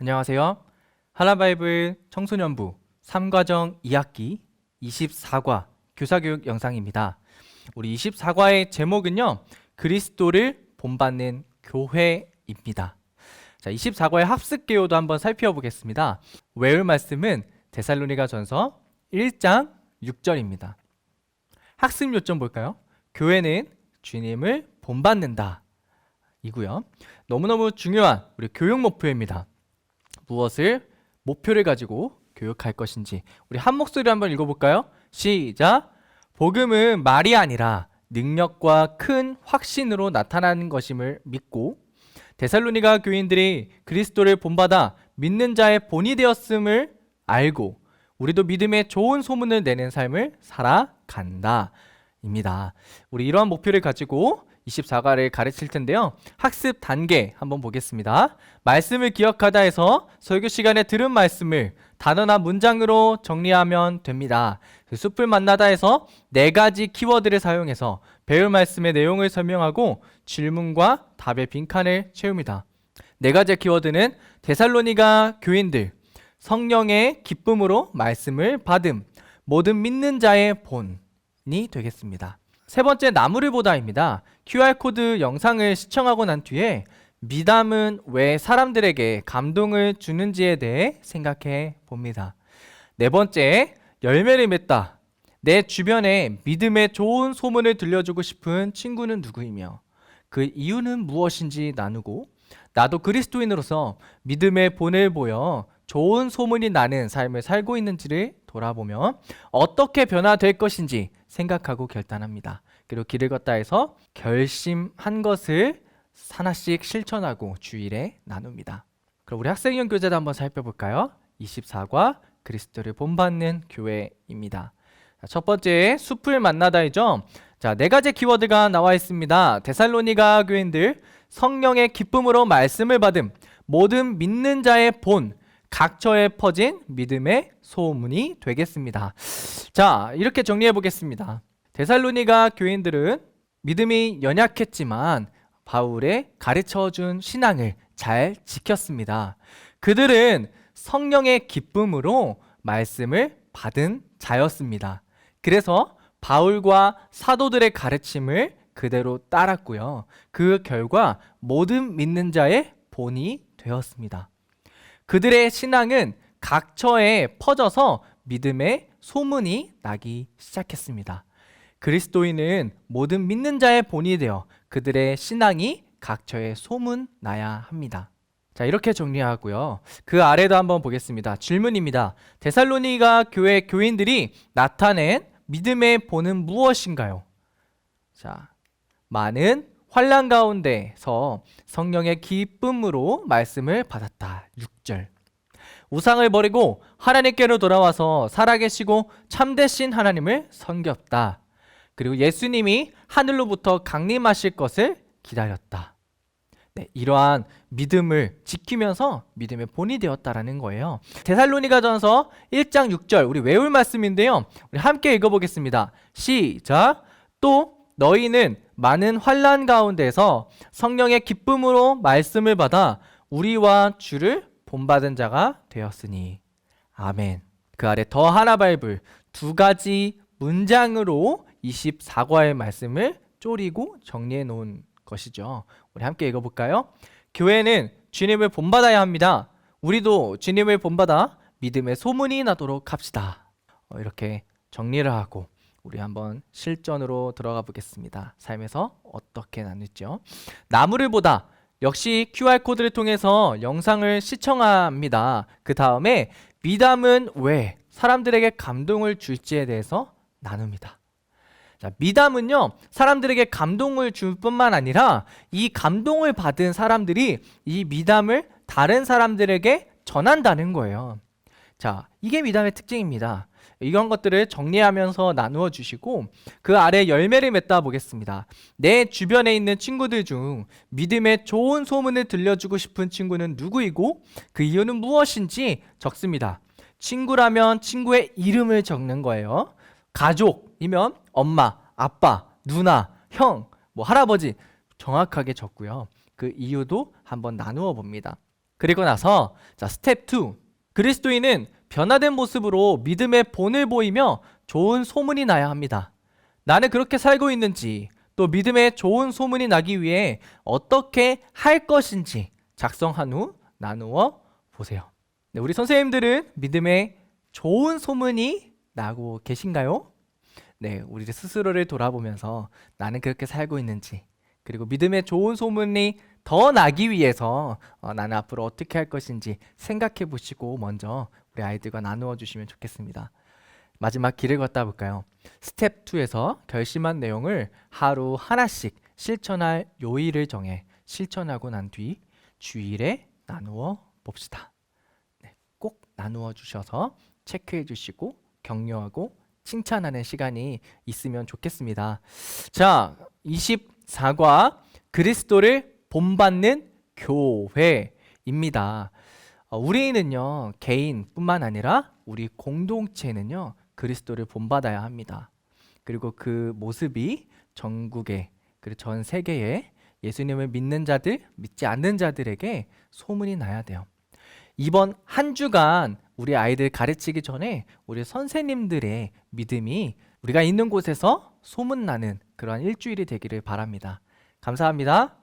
안녕하세요. 하나바이블 청소년부 3과정 2학기 24과 교사교육 영상입니다. 우리 24과의 제목은요. 그리스도를 본받는 교회입니다. 자, 24과의 합습 개요도 한번 살펴보겠습니다. 외울 말씀은 데살로니가 전서 1장 6절입니다. 학습 요점 볼까요? 교회는 주님을 본받는다. 이고요. 너무너무 중요한 우리 교육 목표입니다. 무엇을 목표를 가지고 교육할 것인지 우리 한 목소리로 한번 읽어볼까요? 시작. 복음은 말이 아니라 능력과 큰 확신으로 나타나는 것임을 믿고 데살로니가 교인들이 그리스도를 본받아 믿는 자의 본이 되었음을 알고 우리도 믿음의 좋은 소문을 내는 삶을 살아간다. 입니다. 우리 이러한 목표를 가지고 24가를 가르칠 텐데요. 학습 단계 한번 보겠습니다. 말씀을 기억하다 해서 설교 시간에 들은 말씀을 단어나 문장으로 정리하면 됩니다. 그 숲을 만나다 해서 네 가지 키워드를 사용해서 배울 말씀의 내용을 설명하고 질문과 답의 빈칸을 채웁니다. 네 가지 키워드는 데살로니가 교인들, 성령의 기쁨으로 말씀을 받음, 모든 믿는 자의 본이 되겠습니다. 세 번째 나무를 보다입니다. QR코드 영상을 시청하고 난 뒤에 미담은 왜 사람들에게 감동을 주는지에 대해 생각해 봅니다. 네 번째 열매를 맺다. 내 주변에 믿음의 좋은 소문을 들려주고 싶은 친구는 누구이며 그 이유는 무엇인지 나누고 나도 그리스도인으로서 믿음의 본을 보여 좋은 소문이 나는 삶을 살고 있는지를 돌아보며 어떻게 변화될 것인지 생각하고 결단합니다. 그리고 길을 걷다 해서 결심한 것을 하나씩 실천하고 주일에 나눕니다. 그럼 우리 학생용 교재도 한번 살펴볼까요? 24과 그리스도를 본받는 교회입니다. 자, 첫 번째 숲을 만나다이죠. 자, 네 가지 키워드가 나와 있습니다. 데살로니가 교인들 성령의 기쁨으로 말씀을 받음 모든 믿는 자의 본 각처에 퍼진 믿음의 소문이 되겠습니다. 자, 이렇게 정리해 보겠습니다. 데살로니가 교인들은 믿음이 연약했지만 바울의 가르쳐 준 신앙을 잘 지켰습니다. 그들은 성령의 기쁨으로 말씀을 받은 자였습니다. 그래서 바울과 사도들의 가르침을 그대로 따랐고요. 그 결과 모든 믿는 자의 본이 되었습니다. 그들의 신앙은 각처에 퍼져서 믿음의 소문이 나기 시작했습니다. 그리스도인은 모든 믿는 자의 본이 되어 그들의 신앙이 각처에 소문 나야 합니다. 자, 이렇게 정리하고요. 그 아래도 한번 보겠습니다. 질문입니다. 데살로니가 교회 교인들이 나타낸 믿음의 본은 무엇인가요? 자, 많은 환란 가운데서 성령의 기쁨으로 말씀을 받았다. 6절. 우상을 버리고 하나님께로 돌아와서 살아계시고 참되신 하나님을 섬겼다. 그리고 예수님이 하늘로부터 강림하실 것을 기다렸다. 네, 이러한 믿음을 지키면서 믿음의 본이 되었다라는 거예요. 데살로니가전서 1장 6절 우리 외울 말씀인데요. 우리 함께 읽어보겠습니다. 시작. 또 너희는 많은 환란 가운데서 성령의 기쁨으로 말씀을 받아 우리와 주를 본받은 자가 되었으니 아멘. 그 아래 더 하나 바이블 두 가지 문장으로 24과의 말씀을 쪼리고 정리해 놓은 것이죠. 우리 함께 읽어 볼까요? 교회는 주님을 본받아야 합니다. 우리도 주님을 본받아 믿음의 소문이 나도록 합시다. 어, 이렇게 정리를 하고 우리 한번 실전으로 들어가 보겠습니다. 삶에서 어떻게 나눌지요. 나무를 보다 역시 QR코드를 통해서 영상을 시청합니다. 그 다음에 미담은 왜 사람들에게 감동을 줄지에 대해서 나눕니다. 자, 미담은요, 사람들에게 감동을 줄 뿐만 아니라 이 감동을 받은 사람들이 이 미담을 다른 사람들에게 전한다는 거예요. 자, 이게 미담의 특징입니다. 이런 것들을 정리하면서 나누어 주시고 그 아래 열매를 맺다 보겠습니다. 내 주변에 있는 친구들 중 믿음의 좋은 소문을 들려주고 싶은 친구는 누구이고 그 이유는 무엇인지 적습니다. 친구라면 친구의 이름을 적는 거예요. 가족이면 엄마, 아빠, 누나, 형, 뭐 할아버지 정확하게 적고요. 그 이유도 한번 나누어 봅니다. 그리고 나서 자, 스텝 2. 그리스도인은 변화된 모습으로 믿음의 본을 보이며 좋은 소문이 나야 합니다. 나는 그렇게 살고 있는지 또 믿음의 좋은 소문이 나기 위해 어떻게 할 것인지 작성한 후 나누어 보세요. 네, 우리 선생님들은 믿음의 좋은 소문이 나고 계신가요? 네, 우리 스스로를 돌아보면서 나는 그렇게 살고 있는지 그리고 믿음의 좋은 소문이 더 나기 위해서 어, 나는 앞으로 어떻게 할 것인지 생각해 보시고 먼저 우리 아이들과 나누어 주시면 좋겠습니다. 마지막 길을 걷다 볼까요? 스텝 2에서 결심한 내용을 하루 하나씩 실천할 요일을 정해 실천하고 난 뒤 주일에 나누어 봅시다. 네, 꼭 나누어 주셔서 체크해 주시고 격려하고 칭찬하는 시간이 있으면 좋겠습니다. 자, 24과 그리스도를 본받는 교회입니다. 어, 우리는요, 개인뿐만 아니라 우리 공동체는요, 그리스도를 본받아야 합니다. 그리고 그 모습이 전국에, 그리고 전 세계에 예수님을 믿는 자들, 믿지 않는 자들에게 소문이 나야 돼요. 이번 한 주간 우리 아이들 가르치기 전에 우리 선생님들의 믿음이 우리가 있는 곳에서 소문나는 그러한 일주일이 되기를 바랍니다. 감사합니다.